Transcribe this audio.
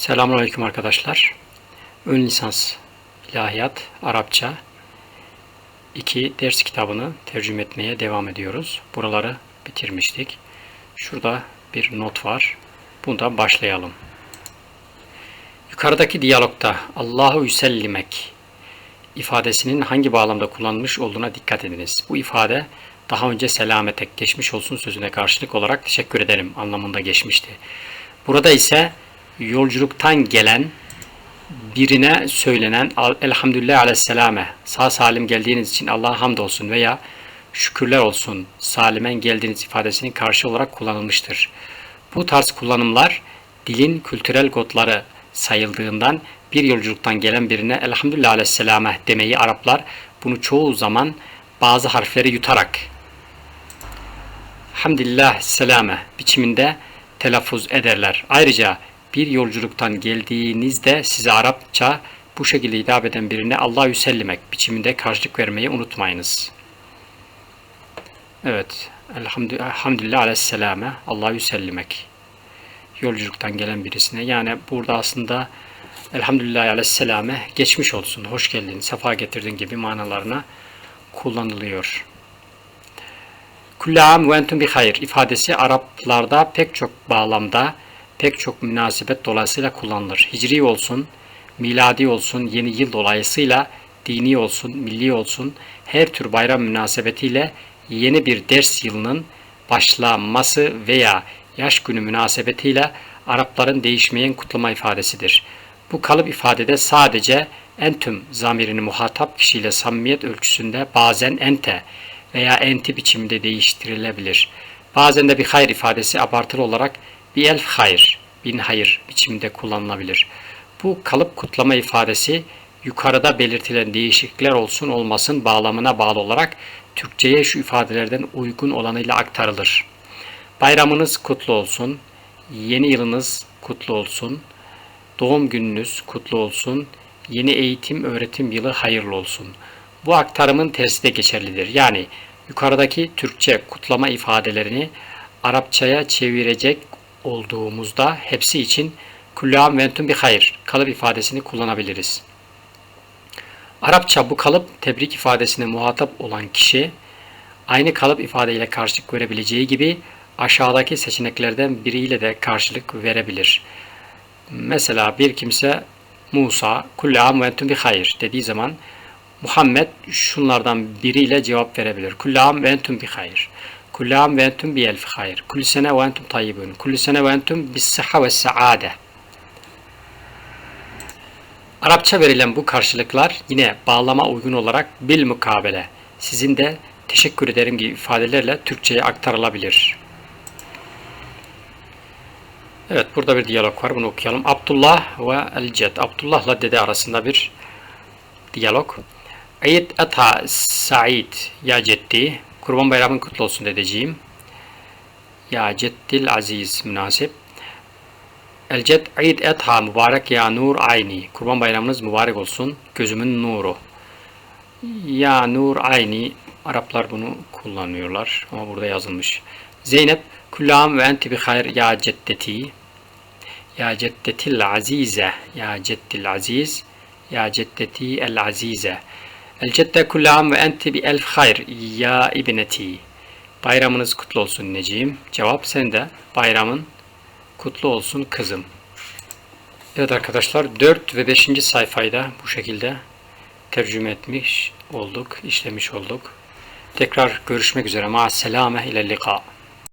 Selamünaleyküm arkadaşlar. Ön lisans ilahiyat Arapça 2 ders kitabını tercüme etmeye devam ediyoruz. Buraları bitirmiştik. Şurada bir not var. Bundan başlayalım. Yukarıdaki diyalogta Allahu yüsellimek ifadesinin hangi bağlamda kullanılmış olduğuna dikkat ediniz. Bu ifade daha önce selamete geçmiş olsun sözüne karşılık olarak teşekkür ederim anlamında geçmişti. Burada ise yolculuktan gelen birine söylenen elhamdülillah aleyhisselame sağ salim geldiğiniz için Allah'a hamdolsun veya şükürler olsun salimen geldiğiniz ifadesinin karşı olarak kullanılmıştır. Bu tarz kullanımlar dilin kültürel kodları sayıldığından bir yolculuktan gelen birine elhamdülillah aleyhisselame demeyi Araplar bunu çoğu zaman bazı harfleri yutarak hamdillah selame biçiminde telaffuz ederler. Ayrıca bir yolculuktan geldiğinizde size Arapça bu şekilde hitap eden birine Allah yüsellimek biçiminde karşılık vermeyi unutmayınız. Evet. Elhamdülillah aleyhisselame. Allah yüsellimek. Yolculuktan gelen birisine. Yani burada aslında Elhamdülillah aleyhisselame geçmiş olsun, hoş geldin, sefa getirdin gibi manalarına kullanılıyor. Kulli am ve entum bi hayır ifadesi Araplarda pek çok bağlamda pek çok münasebet dolayısıyla kullanılır. Hicri olsun, miladi olsun, yeni yıl dolayısıyla dini olsun, milli olsun her tür bayram münasebetiyle yeni bir ders yılının başlaması veya yaş günü münasebetiyle Arapların değişmeyen kutlama ifadesidir. Bu kalıp ifadede sadece entüm zamirini muhatap kişiyle samimiyet ölçüsünde bazen ente veya enti biçiminde değiştirilebilir. Bazen de bir hayır ifadesi abartılı olarak bir elf hayır, bin hayır biçiminde kullanılabilir. Bu kalıp kutlama ifadesi yukarıda belirtilen değişiklikler olsun olmasın bağlamına bağlı olarak Türkçe'ye şu ifadelerden uygun olanıyla aktarılır. Bayramınız kutlu olsun, yeni yılınız kutlu olsun, doğum gününüz kutlu olsun, yeni eğitim öğretim yılı hayırlı olsun. Bu aktarımın tersi de geçerlidir. Yani yukarıdaki Türkçe kutlama ifadelerini Arapçaya çevirecek olduğumuzda hepsi için kullam ventum bir hayır kalıp ifadesini kullanabiliriz. Arapça bu kalıp tebrik ifadesine muhatap olan kişi aynı kalıp ifadeyle karşılık verebileceği gibi aşağıdaki seçeneklerden biriyle de karşılık verebilir. Mesela bir kimse Musa kullam ventum bir hayır dediği zaman Muhammed şunlardan biriyle cevap verebilir. Kullam ventum bir hayır. Kulli am ve entum bi elfi hayır. Kulli sene ve entum tayyibun. Kulli sene ve entum bis sıhha ve saade. Arapça verilen bu karşılıklar yine bağlama uygun olarak bil mukabele. Sizin de teşekkür ederim gibi ifadelerle Türkçe'ye aktarılabilir. Evet burada bir diyalog var. Bunu okuyalım. Abdullah ve El-Ced. Abdullah'la dede arasında bir diyalog. Eyyid ata sa'id ya ceddi. Kurban bayramın kutlu olsun dedeciğim. Ya ceddil aziz münasip. El ced Eid etha mübarek ya nur ayni. Kurban bayramınız mübarek olsun. Gözümün nuru. Ya nur ayni. Araplar bunu kullanıyorlar ama burada yazılmış. Zeynep kullam ve enti bi hayr ya ceddeti. Ya ceddetil azize. Ya ceddil aziz. Ya ceddeti el azize. El cedde kulli am ve enti bi elf hayr ya ibneti. Bayramınız kutlu olsun Necim. Cevap sende. Bayramın kutlu olsun kızım. Evet arkadaşlar 4 ve 5. sayfayı da bu şekilde tercüme etmiş olduk, işlemiş olduk. Tekrar görüşmek üzere. Ma selame ile lika.